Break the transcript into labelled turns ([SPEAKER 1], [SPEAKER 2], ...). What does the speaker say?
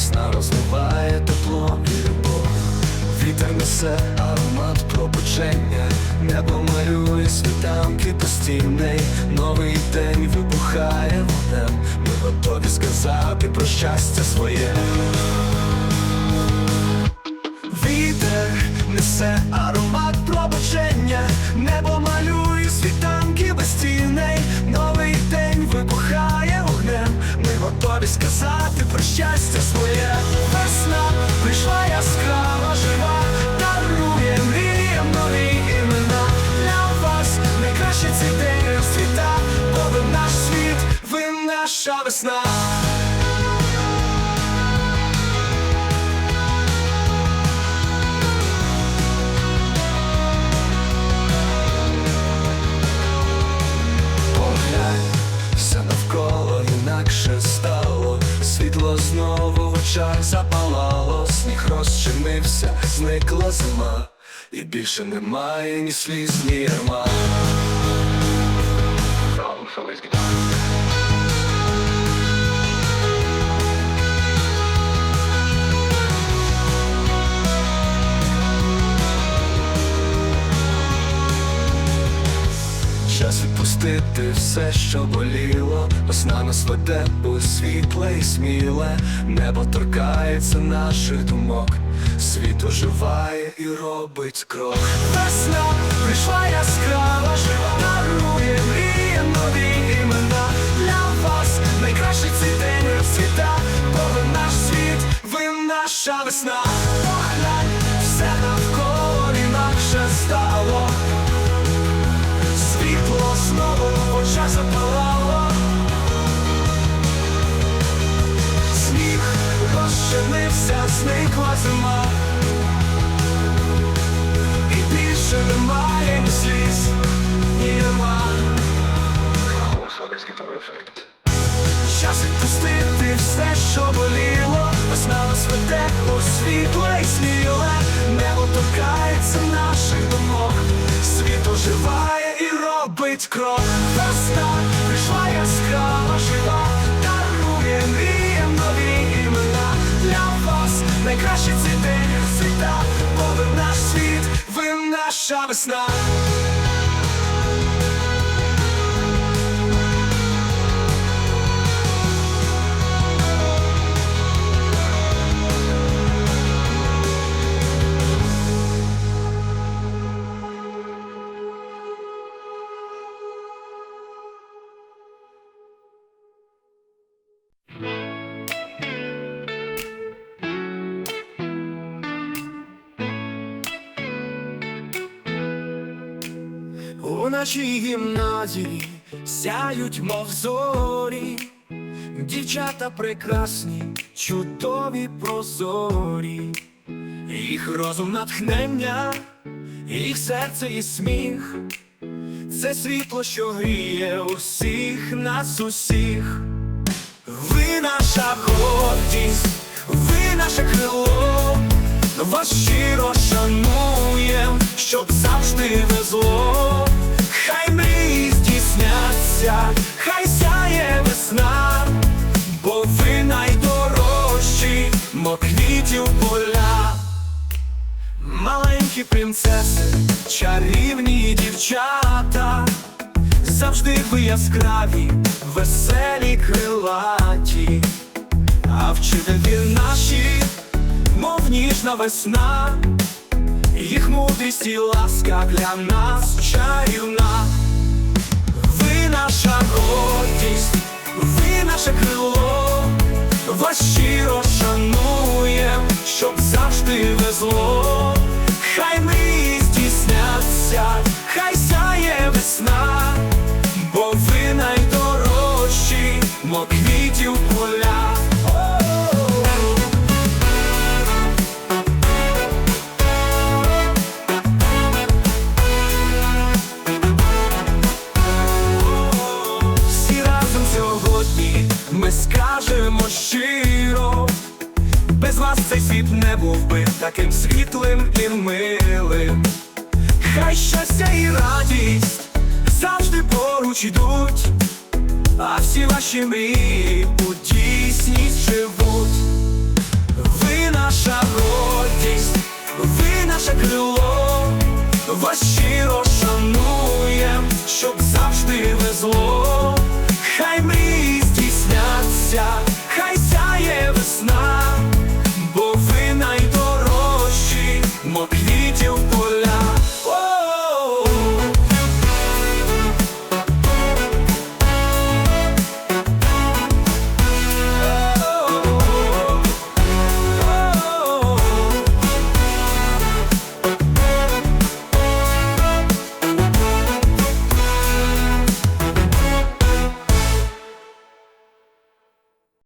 [SPEAKER 1] весна розливає тепло і любов. Вітер несе аромат пробудження, небо малює світанки постійний, новий день вибухає вогнем. Ми готові сказати про щастя своє. Вітер несе аромат пробудження, небо малює світанки безцінний, Готові сказати про щастя своє. Весна прийшла яскрава, жива, дарує мріям нові імена. Для вас найкраще цей день світа, бо ви наш світ, ви наша весна. Очах запалало, сніг розчинився, зникла зима, і більше немає ні сліз, ні ярма. Відпустити все, що боліло, весна нас веде у світле і сміле, небо торкається наших думок, світ оживає і робить крок. Весна прийшла яскрава, жива, дарує мріям нові імена. Для вас найкращий цей день розцвіта, бо ви наш світ, ви наша весна. Зникла зима І більше немає ні сліз, ні нема. Час відпустити все, що боліло. Весна нас веде у світле і сміле Небо торкається наших думок. Світ оживає і робить крок. Весна весна У нашій гімназії сяють, мов зорі, дівчата прекрасні, чудові прозорі, їх розум натхнення, їх серце і сміх, це світло, що гріє усіх нас усіх. Ви наша гордість, ви наше крило, вас щиро шануєм, щоб завжди везло. Маленькі принцеси, чарівні дівчата, завжди ви яскраві, веселі крилаті, а вчителі наші, мов ніжна весна, їх мудрість і ласка для нас чарівна. Ви наша гордість, вас цей світ не був би таким світлим і милим. Хай щастя і радість завжди поруч йдуть, а всі ваші мрії у дійсність живуть. Ви наша гордість, ви наше крило, вас щиро шануєм, щоб завжди везло, хай мрії здійсняться,